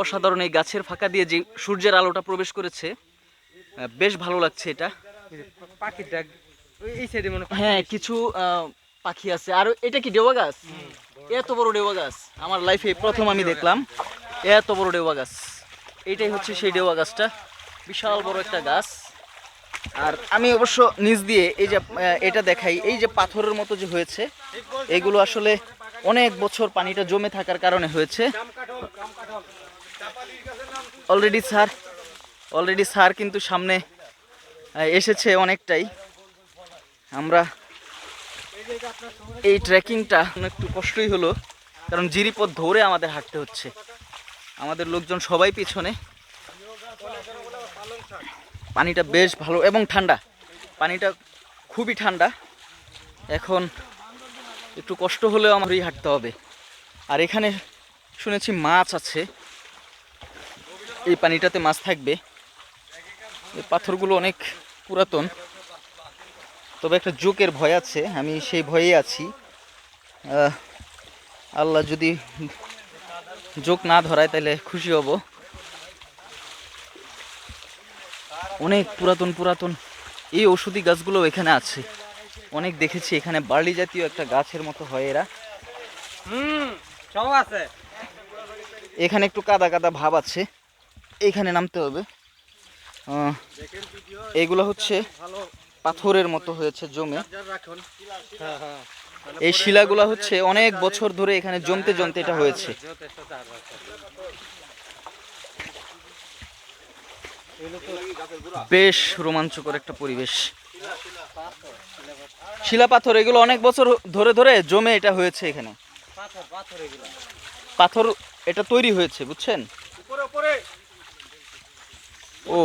অসাধারণ এই গাছের ফাঁকা দিয়ে যে সূর্যের আলোটা প্রবেশ করেছে বেশ ভালো লাগছে এটা। পাখির ডাক এই সাইডে মনে হ্যাঁ কিছু পাখি আছে। আর এটা কি ডেওয়া গাছ? এত বড় ডেওয়া গাছ। আমার লাইফে প্রথম আমি দেখলাম। এত বড় ডেওয়া গাছ। এইটাই হচ্ছে সেই ডেওয়া গাছটা। বিশাল বড় একটা গাছ। আর আমি অবশ্য নিচ দিয়ে এই যে এটা দেখাই। এই যে পাথরের মতো যে হয়েছে এগুলো আসলে অনেক বছর পানিটা জমে থাকার কারণে হয়েছে। অলরেডি স্যার অলরেডি স্যার কিন্তু সামনে এসেছে অনেকটাই। আমরা এই ট্রেকিংটা একটু কষ্টই হলো, কারণ জিরিপথ ধরে আমাদের হাঁটতে হচ্ছে। আমাদের লোকজন সবাই পিছনে। পানিটা বেশ ভালো এবং ঠান্ডা। পানিটা খুবই ঠান্ডা। এখন একটু কষ্ট হলেও আমারই হাঁটতে হবে। আর এখানে শুনেছি মাছ আছে। এই পানিটাতে মাছ থাকবে। এই পাথরগুলো অনেক পুরাতন। তবে একটা জোকের ভয় আছে আমি সেই ভয়ে আছি। আল্লাহ যদি জোক না ধরায় তাহলে খুশি হব। অনেক পুরাতন পুরাতন। এই ওষুধি গাছগুলো এখানে আছে। অনেক দেখেছি এখানে বার্লি জাতীয় একটা গাছের মতো হয় এরা। আছে। এখানে একটু কাদা কাদা ভাব আছে। এইখানে নামতে হবে। আহ, এইগুলো হচ্ছে পাথরের মতো হয়েছে জমে। এই শিলাগুলো হচ্ছে অনেক বছর ধরে এখানে জমতে জমতে এটা হয়েছে। বেশ রোমাঞ্চকর একটা পরিবেশ। শিলা পাথর এগুলো অনেক বছর ধরে ধরে জমে এটা হয়েছে এখানে। পাথর এটা তৈরি হয়েছে বুঝছেন? ও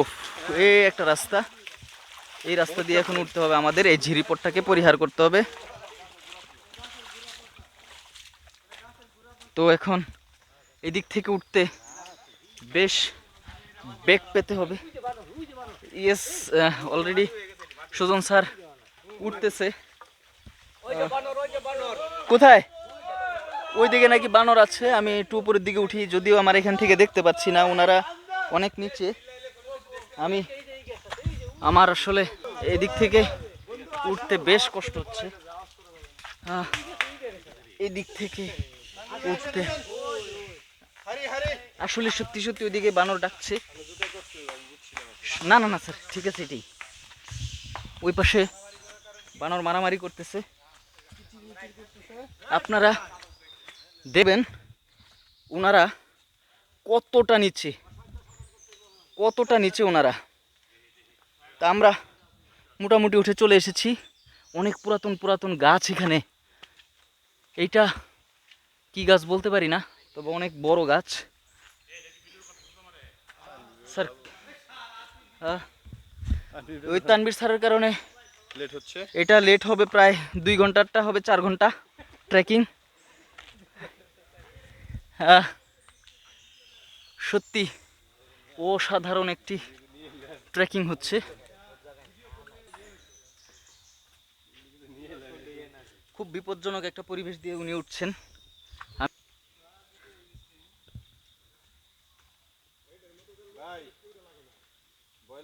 এই একটা রাস্তা। এই রাস্তা দিয়ে এখন উঠতে হবে আমাদের এই ঝিরিপটটাকে পরিহার করতে হবে। তো এখন এদিক থেকে উঠতে বেশ বেগ পেতে হবে। ইয়েস অলরেডি সুজন স্যার উঠতেছে। কোথায়? ওইদিকে নাকি বানর আছে আমি একটু উপরের দিকে উঠি যদিও আমার এখান থেকে দেখতে পাচ্ছি না ওনারা অনেক নিচে। আমি আমার আসলে এদিক থেকে উঠতে বেশ কষ্ট হচ্ছে। এদিক থেকে উঠতে আসলে সত্যি সত্যি ওইদিকে বানর ডাকছে। না না না, স্যার, ঠিক আছে, এটাই। ওই পাশে বানর মারামারি করতেছে। আপনারা দেবেন ওনারা কতটা নিচে? কতটা নিচে ওনারা? তা আমরা মোটামুটি উঠে চলে এসেছি। অনেক পুরাতন পুরাতন গাছ এখানে। এইটা কি গাছ বলতে পারি না তবে অনেক বড় গাছ। স্যার ওই তানবীর স্যারের কারণে লেট হচ্ছে। এটা লেট হবে প্রায় দুই ঘন্টারটা হবে চার ঘণ্টা ট্রেকিং আহ, সত্যি অসাধারণ একটি ট্রেকিং হচ্ছে। খুব বিপজ্জনক একটা পরিবেশ দিয়ে উনি উঠছেন। ভয়